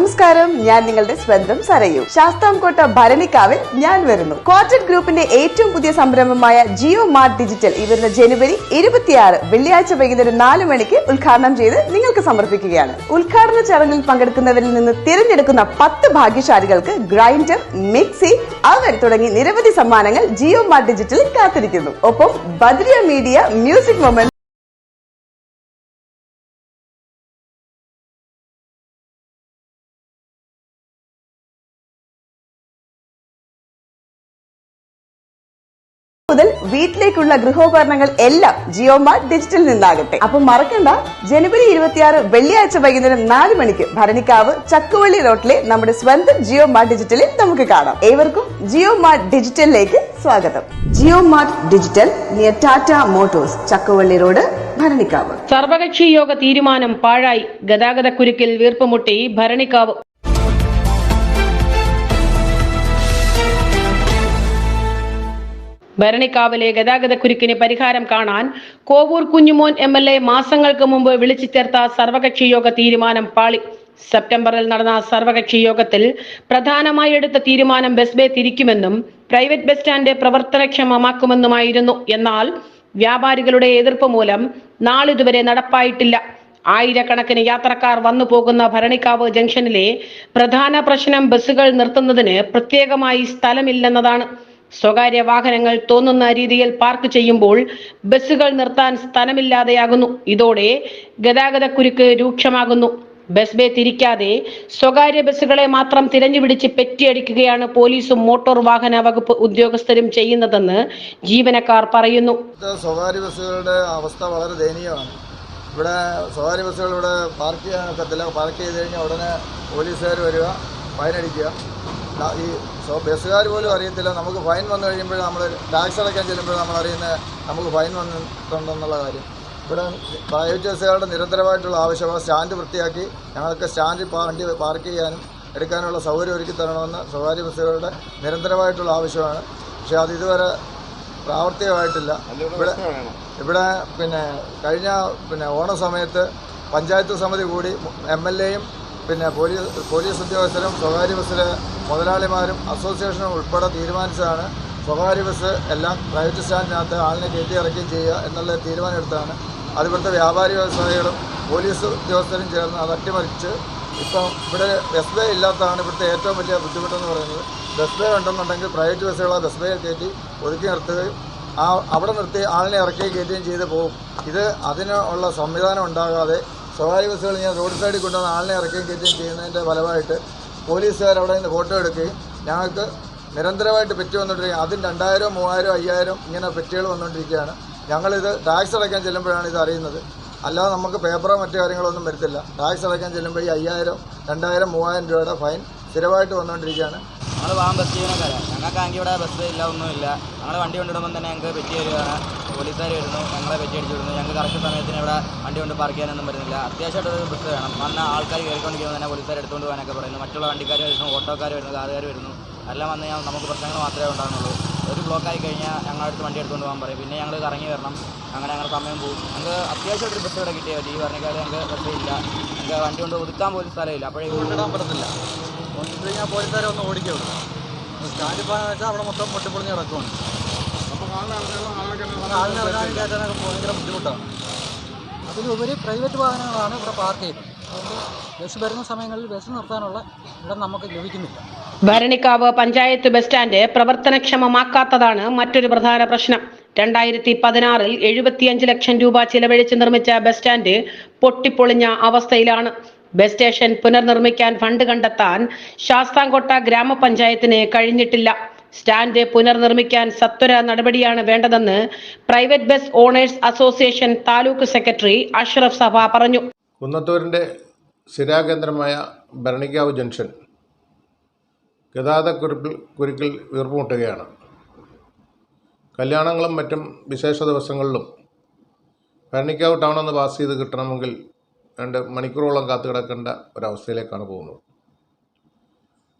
നമസ്കാരം ഞാൻ നിങ്ങളുടെ സ്വന്തം സരയു. ശാസ്താംകോട്ട ഭരണിക്കാവിൽ ഞാൻ വരുന്നു. ക്വാർട്ടർ ഗ്രൂപ്പിന്റെ ഏറ്റവും പുതിയ സംരംഭമായ ജിയോ മാർട്ട് ഡിജിറ്റൽ ഈ വരുന്ന ജനുവരി ഇരുപത്തിയാറ് വെള്ളിയാഴ്ച വൈകുന്നേരം നാല് മണിക്ക് ഉദ്ഘാടനം ചെയ്ത് നിങ്ങൾക്ക് സമർപ്പിക്കുകയാണ്. ഉദ്ഘാടന ചടങ്ങിൽ പങ്കെടുക്കുന്നവരിൽ നിന്ന് തിരഞ്ഞെടുക്കുന്ന പത്ത് ഭാഗ്യശാലികൾക്ക് ഗ്രൈൻഡർ മിക്സി അവൻ തുടങ്ങി നിരവധി സമ്മാനങ്ങൾ ജിയോ മാർട്ട് ഡിജിറ്റലിൽ കാത്തിരിക്കുന്നു. ഒപ്പം ബദ്രിയ മീഡിയ മ്യൂസിക് മൊമെന്റ് വീട്ടിലേക്കുള്ള ഗൃഹോപകരണങ്ങൾ എല്ലാം ജിയോ മാർട്ട് ഡിജിറ്റലിൽ നിന്നാകട്ടെ. അപ്പൊ മറക്കണ്ട ജനുവരി ഇരുപത്തിയാറ് വെള്ളിയാഴ്ച വൈകുന്നേരം നാല് മണിക്ക് ഭരണിക്കാവ് ചക്കുവള്ളി റോട്ടിലെ നമ്മുടെ സ്വന്തം ജിയോ മാർട്ട് ഡിജിറ്റലിൽ നമുക്ക് കാണാം. ഏവർക്കും ജിയോ മാർട്ട് ഡിജിറ്റലിലേക്ക് സ്വാഗതം. Jio mart digital near Tata motors Chakkuvally road Bharanikkavu. സർവകക്ഷി യോഗ തീരുമാനം പാഴായി. ഗതാഗത കുരുക്കിൽ വീർപ്പുമുട്ടി ഭരണിക്കാവ് ഭരണിക്കാവിലെ ഗതാഗത ഗതാഗതക്കുരുക്കിന് പരിഹാരം കാണാൻ Kovoor Kunjumon M L A മാസങ്ങൾക്ക് മുമ്പ് വിളിച്ചു ചേർത്ത സർവകക്ഷി യോഗ തീരുമാനം പാളി സെപ്റ്റംബറിൽ നടന്ന സർവകക്ഷി യോഗത്തിൽ പ്രധാനമായി എടുത്ത തീരുമാനം ബസ് ബേ തിരിക്കുമെന്നും പ്രൈവറ്റ് ബസ് സ്റ്റാൻഡ് പ്രവർത്തനക്ഷമമാക്കുമെന്നുമായിരുന്നു. എന്നാൽ വ്യാപാരികളുടെ എതിർപ്പ് മൂലം നാളിതുവരെ നടപ്പായിട്ടില്ല. ആയിരക്കണക്കിന് യാത്രക്കാർ വന്നു പോകുന്ന ഭരണിക്കാവ് ജംഗ്ഷനിലെ പ്രധാന പ്രശ്നം ബസ്സുകൾ നിർത്തുന്നതിന് പ്രത്യേകമായി സ്ഥലമില്ലെന്നതാണ്. സ്വകാര്യ വാഹനങ്ങൾ തോന്നുന്ന രീതിയിൽ പാർക്ക് ചെയ്യുമ്പോൾ ബസ്സുകൾ നിർത്താൻ സ്ഥലമില്ലാതെയാകുന്നു. ഇതോടെ ഗതാഗതക്കുരുക്ക് രൂക്ഷമാകുന്നു. ബസ് ബേ തിരിക്കാതെ സ്വകാര്യ ബസ്സുകളെ മാത്രം തിരഞ്ഞുപിടിച്ച് പെറ്റിയടിക്കുകയാണ് പോലീസും മോട്ടോർ വാഹന വകുപ്പ് ഉദ്യോഗസ്ഥരും ചെയ്യുന്നതെന്ന് ജീവനക്കാർ പറയുന്നു. സ്വകാര്യ ബസ്സുകളുടെ അവസ്ഥ വളരെ ദയനീയമാണ്. ഇവിടെ സ്വകാര്യ ബസ്സുകൾ ഇവിടെ പാർക്ക് പറ്റത്തില്ല പാർക്ക് ചെയ്ത് കഴിഞ്ഞാൽ ഉടനെ പോലീസുകാർ വരിക. ഫൈൻ അടിക്കുക. ഈ സോ ബസ്സുകാർ പോലും അറിയത്തില്ല. നമുക്ക് ഫൈൻ വന്നു കഴിയുമ്പോൾ നമ്മൾ ടാക്സ് അടയ്ക്കാൻ ചെല്ലുമ്പോൾ നമ്മൾ അറിയുന്ന നമുക്ക് ഫൈൻ വന്നിട്ടുണ്ടെന്നുള്ള കാര്യം. ഇവിടെ പ്രൈവറ്റ് ബസ്സുകാരുടെ നിരന്തരമായിട്ടുള്ള ആവശ്യമാണ് സ്റ്റാൻഡ് വൃത്തിയാക്കി ഞങ്ങൾക്ക് സ്റ്റാൻഡിൽ വണ്ടി പാർക്ക് ചെയ്യാനും എടുക്കാനുള്ള സൗകര്യം ഒരുക്കി തരണമെന്ന് സ്വകാര്യ ബസ്സുകളുടെ നിരന്തരമായിട്ടുള്ള ആവശ്യമാണ്. പക്ഷേ അത് ഇതുവരെ പ്രാവർത്തികമായിട്ടില്ല. ഇവിടെ ഇവിടെ പിന്നെ കഴിഞ്ഞ പിന്നെ ഓണ സമയത്ത് പഞ്ചായത്ത് സമിതി കൂടി എം എൽ എയും പിന്നെ പോലീസ് പോലീസ് ഉദ്യോഗസ്ഥരും സ്വകാര്യ ബസ്സിലെ മുതലാളിമാരും അസോസിയേഷനും ഉൾപ്പെടെ തീരുമാനിച്ചതാണ്. സ്വകാര്യ ബസ് എല്ലാം പ്രൈവറ്റ് സ്റ്റാൻഡിനകത്ത് ആളിനെ കയറ്റി ഇറക്കുകയും ചെയ്യുക എന്നുള്ള തീരുമാനം എടുത്താണ് ഇവിടുത്തെ വ്യാപാരി വ്യവസായികളും പോലീസ് ഉദ്യോഗസ്ഥരും ചേർന്ന് അത് അട്ടിമറിച്ച് ഇപ്പം ഇവിടെ ബസ് ബേ ഇല്ലാത്തതാണ് ഇവിടുത്തെ ഏറ്റവും വലിയ ബുദ്ധിമുട്ടെന്ന് പറയുന്നത്. ബസ് ബേ ഉണ്ടെന്നുണ്ടെങ്കിൽ പ്രൈവറ്റ് ബസ്സുകളെ ബസ് ബേ കയറ്റി ഒതുക്കി നിർത്തുകയും ആ അവിടെ നിർത്തി ആളിനെ ഇറക്കുകയും കയറ്റുകയും ചെയ്ത് പോകും. ഇത് അതിനുള്ള സംവിധാനം ഉണ്ടാകാതെ സ്വകാര്യ ബസ്സുകൾ ഞാൻ റോഡ് സൈഡിൽ കൊണ്ടുവന്ന് ആളിനെ ഇറക്കുകയും കയറ്റുകയും ചെയ്യുന്നതിന്റെ ഫലമായിട്ട് പോലീസുകാർ അവിടെ നിന്ന് ഫോട്ടോ എടുക്കുകയും ഞങ്ങൾക്ക് നിരന്തരമായിട്ട് പെറ്റി വന്നുകൊണ്ടിരിക്കുക അതും രണ്ടായിരം മൂവായിരം അയ്യായിരം ഇങ്ങനെ പെറ്റികൾ വന്നുകൊണ്ടിരിക്കുകയാണ്. ഞങ്ങളിത് ടാക്സ് അടയ്ക്കാൻ ചെല്ലുമ്പോഴാണ് ഇത് അറിയുന്നത്. അല്ലാതെ നമുക്ക് പേപ്പറോ മറ്റു കാര്യങ്ങളൊന്നും വരത്തില്ല. ടാക്സ് അടയ്ക്കാൻ ചെല്ലുമ്പോൾ ഈ അയ്യായിരം രണ്ടായിരം മൂവായിരം രൂപയുടെ ഫൈൻ സ്ഥിരമായിട്ട് വന്നുകൊണ്ടിരിക്കുകയാണ്. ഞങ്ങൾ പോകാൻ ബസ് ജീവനക്കാരാണ് ഞങ്ങൾക്കാണെങ്കിൽ ഇവിടെ ബസ് ഇല്ല ഒന്നുമില്ല. ഞങ്ങൾ വണ്ടി കൊണ്ടിടുമ്പോൾ തന്നെ ഞങ്ങൾക്ക് പെറ്റി വരികയാണ് പോലീസുകാർ വരുന്നു ഞങ്ങളെ പെറ്റി അടിച്ചു വിടുന്നു. ഞങ്ങൾക്ക് കറക്റ്റ് സമയത്തിന് ഇവിടെ വണ്ടി കൊണ്ട് പാർക്ക് ചെയ്യാനൊന്നും പറ്റുന്നില്ല. അത്യാവശ്യമായിട്ടൊരു ബസ് വേണം. വന്ന ആൾക്കാർ കയറിക്കൊണ്ടിരിക്കുമ്പോൾ തന്നെ പോലീസുകാർ എടുത്തുകൊണ്ട് പോകാനൊക്കെ പറയുന്നു. മറ്റുള്ള വണ്ടിക്കാർ വരുന്നു ഓട്ടോക്കാർ വരുന്നു കാറുകാർ വരുന്നു. എല്ലാം വന്ന് ഞാൻ നമുക്ക് പ്രശ്നങ്ങൾ മാത്രമേ ഉണ്ടാകുന്നുള്ളൂ. ഒരു ബ്ലോക്ക് ആയി കഴിഞ്ഞാൽ ഞങ്ങളടുത്ത് വണ്ടി എടുത്തുകൊണ്ട് പോകാൻ പറയും. പിന്നെ ഞങ്ങൾ കറങ്ങി വരണം. അങ്ങനെ ഞങ്ങൾ സമയം പോകും. ഞങ്ങൾക്ക് അത്യാവശ്യമായിട്ടൊരു ബസ് ഇവിടെ കിട്ടിയാൽ മതി. ഈ കാര്യം ഞങ്ങൾക്ക് ബസ് ഇല്ല. ഞങ്ങൾക്ക് വണ്ടി കൊണ്ട് ഒതുക്കാൻ പോലും സ്ഥലമില്ല. അപ്പോഴേ കൊണ്ടിടാൻ പറ്റത്തില്ല. കൊണ്ടിട്ട് കഴിഞ്ഞാൽ പോലീസുകാരെ ഒന്ന് ഓടിക്കുള്ളൂ സ്റ്റാൻഡിപ്പോ പോകാന്ന് വെച്ചാൽ അവിടെ മൊത്തം പൊട്ടിപ്പൊളിഞ്ഞ് കിടക്കുവാണ്. ആളിനെ ഇറങ്ങാൻ കയറ്റാനൊക്കെ ഭയങ്കര ബുദ്ധിമുട്ടാണ്. അതിലുപരി പ്രൈവറ്റ് വാഹനങ്ങളാണ് ഇവിടെ പാർക്ക് ചെയ്യുന്നത്. അതുകൊണ്ട് ബസ് വരുന്ന സമയങ്ങളിൽ ബസ് നിർത്താനുള്ള ഇടം നമുക്ക് ലഭിക്കുന്നില്ല. ഭരണിക്കാവ് പഞ്ചായത്ത് ബസ് സ്റ്റാൻഡ് പ്രവർത്തനക്ഷമമാക്കാത്തതാണ് മറ്റൊരു പ്രധാന പ്രശ്നം. രണ്ടായിരത്തി പതിനാറിൽ എഴുപത്തിയഞ്ച് ലക്ഷം രൂപ ചിലവഴിച്ച് നിർമ്മിച്ച ബസ് സ്റ്റാൻഡ് പൊട്ടിപ്പൊളിഞ്ഞ അവസ്ഥയിലാണ്. ബസ് സ്റ്റേഷൻ പുനർനിർമ്മിക്കാൻ ഫണ്ട് കണ്ടെത്താൻ ശാസ്താംകോട്ട ഗ്രാമപഞ്ചായത്തിന് കഴിഞ്ഞിട്ടില്ല. സ്റ്റാൻഡ് പുനർനിർമ്മിക്കാൻ സത്വര നടപടിയാണ് വേണ്ടതെന്ന് private bus owners association taluk secretary Ashraf സഭ പറഞ്ഞു. കുന്നത്തൂരിന്റെ സ്ഥിരാകേന്ദ്രമായ ഭരണിക്കാവ് ജംഗ്ഷൻ ഗതാഗത കുരുപ്പിൽ കുരുക്കിൽ വീർപ്പുമുട്ടുകയാണ്. കല്യാണങ്ങളും മറ്റും വിശേഷ ദിവസങ്ങളിലും ഭരണിക്കാവ് ടൗൺ ഒന്ന് പാസ് ചെയ്ത് കിട്ടണമെങ്കിൽ രണ്ട് മണിക്കൂറോളം കാത്തു കിടക്കേണ്ട ഒരവസ്ഥയിലേക്കാണ് പോകുന്നത്.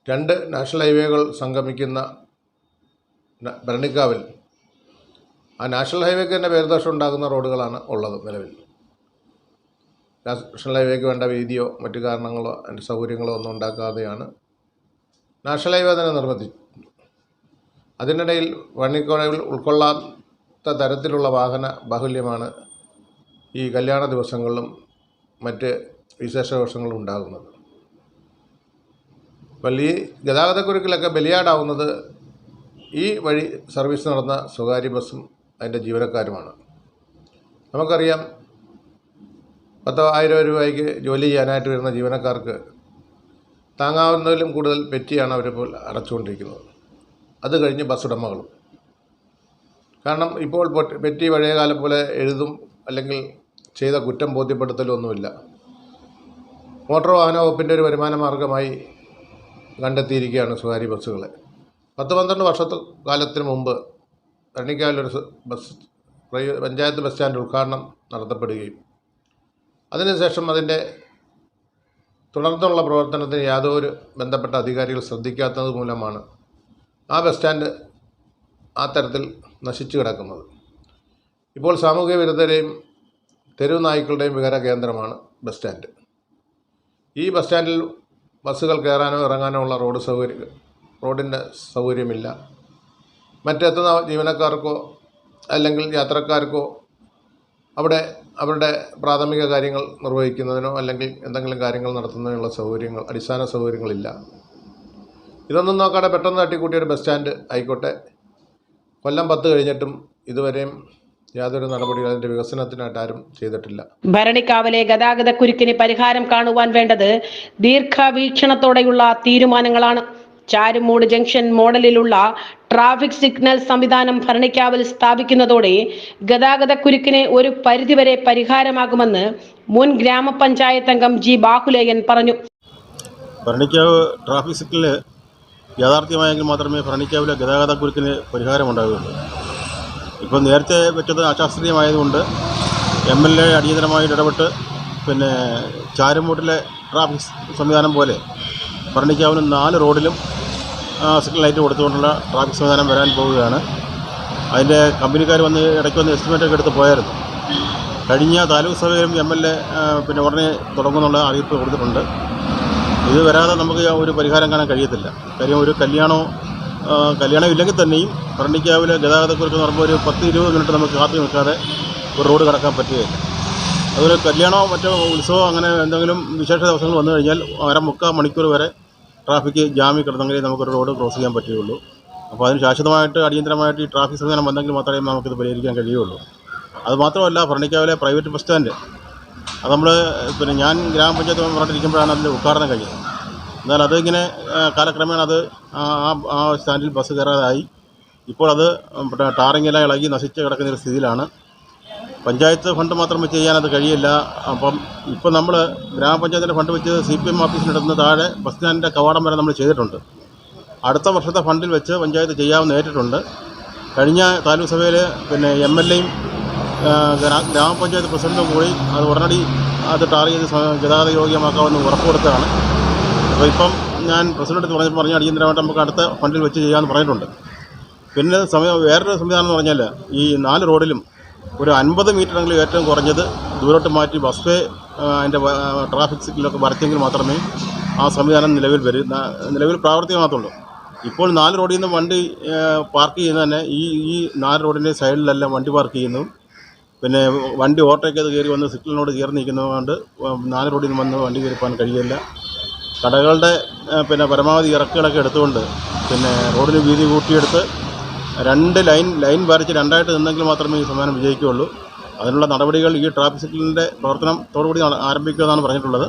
രണ്ട് നാഷണൽ ഹൈവേകൾ സംഗമിക്കുന്ന ഭരണിക്കാവിൽ. ആ നാഷണൽ ഹൈവേക്ക് തന്നെ പേരുദോഷം ഉണ്ടാകുന്ന റോഡുകളാണ് ഉള്ളത് നിലവിൽ. നാഷണൽ ഹൈവേക്ക് വേണ്ട വീതിയോ മറ്റു കാരണങ്ങളോ അതിന്റെ സൗകര്യങ്ങളോ ഒന്നും ഉണ്ടാക്കാതെയാണ് നാഷണൽ ഹൈവേ തന്നെ നിർമ്മിച്ചു അതിനിടയിൽ വണ്ണിക്കോഴകൾ ഉൾക്കൊള്ളാത്ത തരത്തിലുള്ള വാഹന ബാഹുല്യമാണ് ഈ കല്യാണ ദിവസങ്ങളിലും മറ്റ് വിശേഷവശങ്ങളും ഉണ്ടാകുന്നത്. ഈ ഗതാഗതക്കുരുക്കിലൊക്കെ ബലിയാടാവുന്നത് ഈ വഴി സർവീസ് നടന്ന സ്വകാര്യ ബസ്സും അതിന്റെ ജീവനക്കാരുമാണ്. നമുക്കറിയാം പത്തോ ആയിരം രൂപയ്ക്ക് ജോലി ചെയ്യാനായിട്ട് വരുന്ന ജീവനക്കാർക്ക് താങ്ങാവുന്നതിലും കൂടുതൽ പെറ്റിയാണ് അവരിപ്പോൾ അടച്ചുകൊണ്ടിരിക്കുന്നത്. അത് കഴിഞ്ഞ് ബസ് ഉടമകളും കാരണം ഇപ്പോൾ പെറ്റി പഴയ കാലം പോലെ എഴുതും അല്ലെങ്കിൽ ചെയ്ത കുറ്റം ബോധ്യപ്പെടുത്തലൊന്നുമില്ല. മോട്ടോർ വാഹന വകുപ്പിന്റെ ഒരു വരുമാന മാർഗമായി കണ്ടെത്തിയിരിക്കുകയാണ് സ്വകാര്യ ബസ്സുകളെ. പത്ത് പന്ത്രണ്ട് വർഷത്തെ കാലത്തിന് മുമ്പ് ഭരണിക്കാവിലൊരു സ- ബസ് പഞ്ചായത്ത് ബസ് സ്റ്റാൻഡ് ഉദ്ഘാടനം നടത്തപ്പെടുകയും അതിനുശേഷം അതിന്റെ തുടർന്നുള്ള പ്രവർത്തനത്തിന് യാതൊരു ബന്ധപ്പെട്ട അധികാരികൾ ശ്രദ്ധിക്കാത്തത് മൂലമാണ് ആ ബസ് സ്റ്റാൻഡ് ആ തരത്തിൽ നശിച്ചു കിടക്കുന്നത്. ഇപ്പോൾ സാമൂഹ്യ വിരുദ്ധരെയും തെരുവ് നായ്ക്കളുടെയും വികര കേന്ദ്രമാണ് ബസ് സ്റ്റാൻഡ്. ഈ ബസ് സ്റ്റാൻഡിൽ ബസ്സുകൾ കയറാനോ ഇറങ്ങാനോ ഉള്ള റോഡ് സൗകര്യം റോഡിന്റെ സൗകര്യമില്ല. മറ്റെത്തുന്ന ജീവനക്കാർക്കോ അല്ലെങ്കിൽ യാത്രക്കാർക്കോ അവിടെ അവരുടെ പ്രാഥമിക കാര്യങ്ങൾ നിർവഹിക്കുന്നതിനോ അല്ലെങ്കിൽ എന്തെങ്കിലും കാര്യങ്ങൾ നടത്തുന്നതിനുള്ള സൗകര്യങ്ങൾ അടിസ്ഥാന സൗകര്യങ്ങളില്ല. ഇതൊന്നും നോക്കാതെ പെട്ടെന്ന് തട്ടിക്കൂട്ടിയൊരു ബസ് സ്റ്റാൻഡ് ആയിക്കോട്ടെ. കൊല്ലം പത്ത് കഴിഞ്ഞിട്ടും ഇതുവരെയും യാതൊരു നടപടികളും അതിന്റെ വികസനത്തിനായിട്ട് ആരും ചെയ്തിട്ടില്ല. ഭരണിക്കാവിലെ ഗതാഗത കുരുക്കിന് പരിഹാരം കാണുവാൻ വേണ്ടത് ദീർഘവീക്ഷണത്തോടെയുള്ള തീരുമാനങ്ങളാണ്. ചാരുമൂട് ജംഗ്ഷൻ മോഡലിലുള്ള ട്രാഫിക് സിഗ്നൽ സംവിധാനം ഭരണിക്കാവിൽ സ്ഥാപിക്കുന്നതോടെ ഗതാഗത കുരുക്കിന് ഒരു പരിധിവരെ പരിഹാരമാകുമെന്ന് മുൻ ഗ്രാമപഞ്ചായത്ത് അംഗം ജി ബാഹുലേയൻ പറഞ്ഞു. ഭരണിക്കാവ് ട്രാഫിക് സിഗ്നൽ യാഥാർത്ഥ്യമായെങ്കിൽ മാത്രമേ ഭരണിക്കാവിലെ ഗതാഗത കുരുക്കിന് പരിഹാരമുണ്ടാകുകയുള്ളൂ. ഇപ്പോൾ നേരത്തെ വെച്ചത് അശാസ്ത്രീയമായതുകൊണ്ട് എം എൽ എ അടിയന്തരമായി ഇടപെട്ട് പിന്നെ ചാരുമൂട്ടിലെ ട്രാഫിക് സംവിധാനം പോലെ ഭരണിക്കാവിന് നാല് റോഡിലും സിഗ്നൽ ലൈറ്റ് കൊടുത്തുകൊണ്ടുള്ള ട്രാഫിക് സംവിധാനം വരാൻ പോവുകയാണ്. അതിന്റെ കമ്പനിക്കാർ വന്ന് ഇടയ്ക്ക് വന്ന് എസ്റ്റിമേറ്റൊക്കെ എടുത്ത് പോയായിരുന്നു. കഴിഞ്ഞ താലൂക്ക് സഭയിലും എം എൽ എ പിന്നെ ഉടനെ തുടങ്ങുന്നുള്ള അറിയിപ്പ് കൊടുത്തിട്ടുണ്ട്. ഇത് വരാതെ നമുക്ക് ഒരു പരിഹാരം കാണാൻ കഴിയത്തില്ല. കാര്യം ഒരു കല്യാണമോ കല്യാണം ഇല്ലെങ്കിൽ തന്നെയും ഭരണിക്കാവിലെ ഗതാഗതക്കുറിച്ച് നടക്കുമ്പോൾ ഒരു പത്ത് ഇരുപത് മിനിറ്റ് നമുക്ക് കാത്തു നിൽക്കാതെ ഒരു റോഡ് കടക്കാൻ പറ്റുകയില്ല. അതുപോലെ കല്യാണമോ മറ്റോ ഉത്സവമോ അങ്ങനെ എന്തെങ്കിലും വിശേഷ ദിവസങ്ങൾ വന്നു കഴിഞ്ഞാൽ അര മുക്കാൽ മണിക്കൂർ വരെ ട്രാഫിക് ജാമിൽ കിടന്നെങ്കിലേ നമുക്കൊരു റോഡ് ക്രോസ് ചെയ്യാൻ പറ്റുകയുള്ളൂ. അപ്പോൾ അതിന് ശാശ്വതമായിട്ട് അടിയന്തരമായിട്ട് ഈ ട്രാഫിക് സംവിധാനം വന്നെങ്കിൽ മാത്രമേ നമുക്കിത് പരിഹരിക്കാൻ കഴിയുള്ളൂ അതുമാത്രമല്ല ഭരണിക്കാവിലെ പ്രൈവറ്റ് ബസ് സ്റ്റാൻഡ് അത് നമ്മൾ പിന്നെ ഞാൻ ഗ്രാമപഞ്ചായത്ത് പറഞ്ഞിരിക്കുമ്പോഴാണ് അതിന്റെ ഉദ്ഘാടനം കഴിഞ്ഞത്. എന്നാൽ അതിങ്ങനെ കാലക്രമേണ അത് ആ ആ- സ്റ്റാൻഡിൽ ബസ് കയറാതായി. ഇപ്പോൾ അത് ടാറിങ്ങെല്ലാം ഇളകി നശിച്ച് കിടക്കുന്ന ഒരു സ്ഥിതിയിലാണ്. പഞ്ചായത്ത് ഫണ്ട് മാത്രം വെച്ച് ചെയ്യാനത് കഴിയില്ല. അപ്പം ഇപ്പം നമ്മൾ ഗ്രാമപഞ്ചായത്തിന്റെ ഫണ്ട് വെച്ച് സി പി എം ഓഫീസിനടുത്തുനിന്ന് താഴെ ബസ് സ്റ്റാൻഡിന്റെ കവാടം വരെ നമ്മൾ ചെയ്തിട്ടുണ്ട്. അടുത്ത വർഷത്തെ ഫണ്ടിൽ വെച്ച് പഞ്ചായത്ത് ചെയ്യാമെന്ന് ഏറ്റിട്ടുണ്ട്. കഴിഞ്ഞ താലൂക്ക് സഭയിൽ പിന്നെ എം എൽ എയും ഗ്രാമപഞ്ചായത്ത് പ്രസിഡന്റും കൂടി അത് ഉടനടി അത് ടാർ ചെയ്ത് ഗതാഗത യോഗ്യമാക്കാമെന്ന് ഉറപ്പ് കൊടുത്തതാണ്. അപ്പോൾ ഇപ്പം ഞാൻ പ്രസിഡന്റ് പറഞ്ഞപ്പോൾ പറഞ്ഞ അടിയന്തരമായിട്ട് നമുക്ക് അടുത്ത ഫണ്ടിൽ വെച്ച് ചെയ്യാമെന്ന് പറഞ്ഞിട്ടുണ്ട്. പിന്നെ സമയം വേറൊരു സംവിധാനം എന്ന് പറഞ്ഞാൽ ഈ നാല് റോഡിലും ഒരു അൻപത് മീറ്ററെങ്കിലും ഏറ്റവും കുറഞ്ഞത് ദൂരോട്ട് മാറ്റി ബസ് വേ അതിന്റെ ട്രാഫിക് സിഗ്നലൊക്കെ വരച്ചെങ്കിൽ മാത്രമേ ആ സംവിധാനം നിലവിൽ വരൂ നിലവിൽ പ്രാവർത്തികമാകത്തുള്ളൂ. ഇപ്പോൾ നാല് റോഡിൽ നിന്ന് വണ്ടി പാർക്ക് ചെയ്യുന്ന തന്നെ ഈ ഈ നാല് റോഡിന്റെ സൈഡിലെല്ലാം വണ്ടി പാർക്ക് ചെയ്യുന്നു. പിന്നെ വണ്ടി ഓട്ടോയ്ക്ക് അത് കയറി വന്ന് സിഗ്നലിനോട് ചേർന്ന് നിൽക്കുന്നതുകൊണ്ട് നാല് റോഡിൽ നിന്ന് വന്ന് വണ്ടി കയറിപ്പോൻ കഴിയില്ല. കടകളുടെ പിന്നെ പരമാവധി ഇറക്കുകളൊക്കെ എടുത്തുകൊണ്ട് പിന്നെ റോഡിന് വീതി കൂട്ടിയെടുത്ത് രണ്ട് ലൈൻ ലൈൻ വരച്ച് രണ്ടായിട്ട് നിന്നെങ്കിൽ മാത്രമേ ഈ സമ്മാനം വിജയിക്കുകയുള്ളൂ. അതിനുള്ള നടപടികൾ ഈ ട്രാഫിക് സിഗ്നലിന്റെ പ്രവർത്തനത്തോടുകൂടി ആരംഭിക്കുക ആരംഭിക്കുമെന്നാണ് പറഞ്ഞിട്ടുള്ളത്.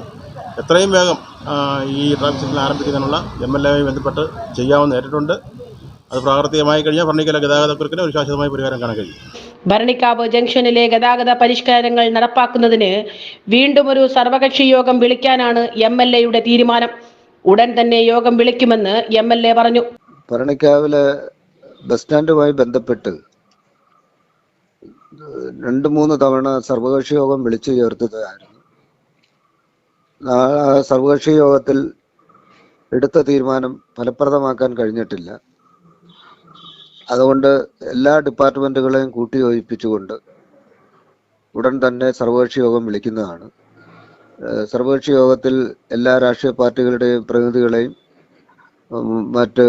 എത്രയും വേഗം ഈ ട്രാഫിക് സിഗ്നൽ ആരംഭിക്കുന്നതിനുള്ള എം എൽ എയുമായി ബന്ധപ്പെട്ട് ചെയ്യാമെന്ന് നേരിട്ടുണ്ട്. അത് പ്രാവർത്തികമായി കഴിഞ്ഞാൽ ഭരണിക്കല ഗതാഗതക്കുറിക്കിന് ഒരു ശാശ്വതമായ പരിഹാരം കാണാൻ കഴിയും. ഭരണിക്കാവ് ജംഗ്ഷനിലെ ഗതാഗത പരിഷ്കാരങ്ങൾ നടപ്പാക്കുന്നതിന് വീണ്ടും ഒരു സർവകക്ഷി യോഗം വിളിക്കാനാണ് എം എൽ എയുടെ തീരുമാനം. ഉടൻ തന്നെ യോഗം വിളിക്കുമെന്ന് എം എൽ എ പറഞ്ഞു. ഭരണിക്കാവിലെ ബസ് സ്റ്റാൻഡുമായി ബന്ധപ്പെട്ട് രണ്ട് മൂന്ന് തവണ സർവകക്ഷി യോഗം വിളിച്ചു ചേർത്തതായിരുന്നു. സർവകക്ഷി യോഗത്തിൽ എടുത്ത തീരുമാനം ഫലപ്രദമാക്കാൻ കഴിഞ്ഞിട്ടില്ല. അതുകൊണ്ട് എല്ലാ ഡിപ്പാർട്ട്മെന്റുകളെയും കൂട്ടിയോജിപ്പിച്ചുകൊണ്ട് ഉടൻ തന്നെ സർവകക്ഷി യോഗം വിളിക്കുന്നതാണ്. സർവകക്ഷി യോഗത്തിൽ എല്ലാ രാഷ്ട്രീയ പാർട്ടികളുടെയും പ്രതിനിധികളെയും മറ്റ്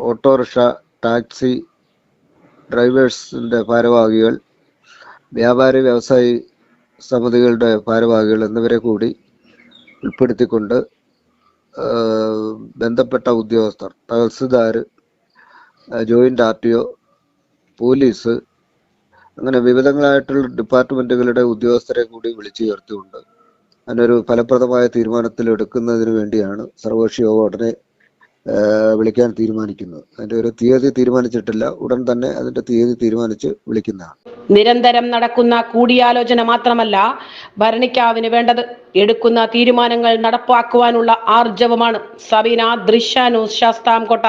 ഓട്ടോറിക്ഷ ടാക്സി ഡ്രൈവേഴ്സിന്റെ ഭാരവാഹികൾ വ്യാപാരി വ്യവസായി സമിതികളുടെ ഭാരവാഹികൾ എന്നിവരെ കൂടി ഉൾപ്പെടുത്തിക്കൊണ്ട് ബന്ധപ്പെട്ട ഉദ്യോഗസ്ഥർ tahsildar joint R T O police അങ്ങനെ വിവിധങ്ങളായിട്ടുള്ള ഡിപ്പാർട്ട്മെന്റുകളുടെ ഉദ്യോഗസ്ഥരെ കൂടി വിളിച്ചു ചേർത്തുകൊണ്ട് അതിനൊരു ഫലപ്രദമായ തീരുമാനത്തിൽ എടുക്കുന്നതിന് വേണ്ടിയാണ് സർവകക്ഷി യോഗം ഉടനെ വിളിക്കാൻ തീരുമാനിക്കുന്നത്. അതിന്റെ ഒരു തീയതി തീരുമാനിച്ചിട്ടില്ല. ഉടൻ തന്നെ അതിന്റെ തീയതി തീരുമാനിച്ച് വിളിക്കുന്നതാണ്. നിരന്തരം നടക്കുന്ന കൂടിയാലോചന മാത്രമല്ല ഭരണിക്കാവിന് വേണ്ടത് എടുക്കുന്ന തീരുമാനങ്ങൾ നടപ്പാക്കുവാനുള്ള ആർജവമാണ്. സബീന ന്യൂസ് ശാസ്താംകോട്ട.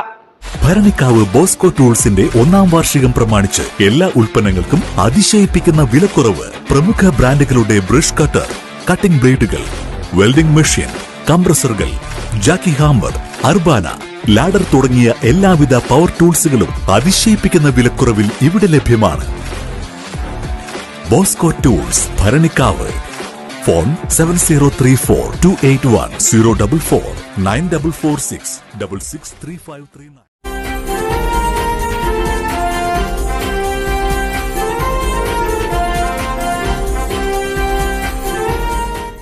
ഭരണിക്കാവ് ബോസ്കോ ടൂൾസിന്റെ ഒന്നാം വാർഷികം പ്രമാണിച്ച് എല്ലാ ഉൽപ്പന്നങ്ങൾക്കും അതിശയിപ്പിക്കുന്ന വിലക്കുറവ് പ്രമുഖ ബ്രാൻഡുകളുടെ ബ്രഷ് കട്ടർ കട്ടിംഗ് ബ്ലേഡുകൾ വെൽഡിംഗ് മെഷീൻ കംപ്രസറുകൾ ജാക്കി ഹാമർ അർബാന ലാഡർ തുടങ്ങിയ എല്ലാവിധ പവർ ടൂൾസുകളും അതിശയിപ്പിക്കുന്ന വിലക്കുറവിൽ ഇവിടെ ലഭ്യമാണ്. Bosco tools Bharanikkavu. Phone seven zero three four two eight one zero double four nine double four six double six three five three nine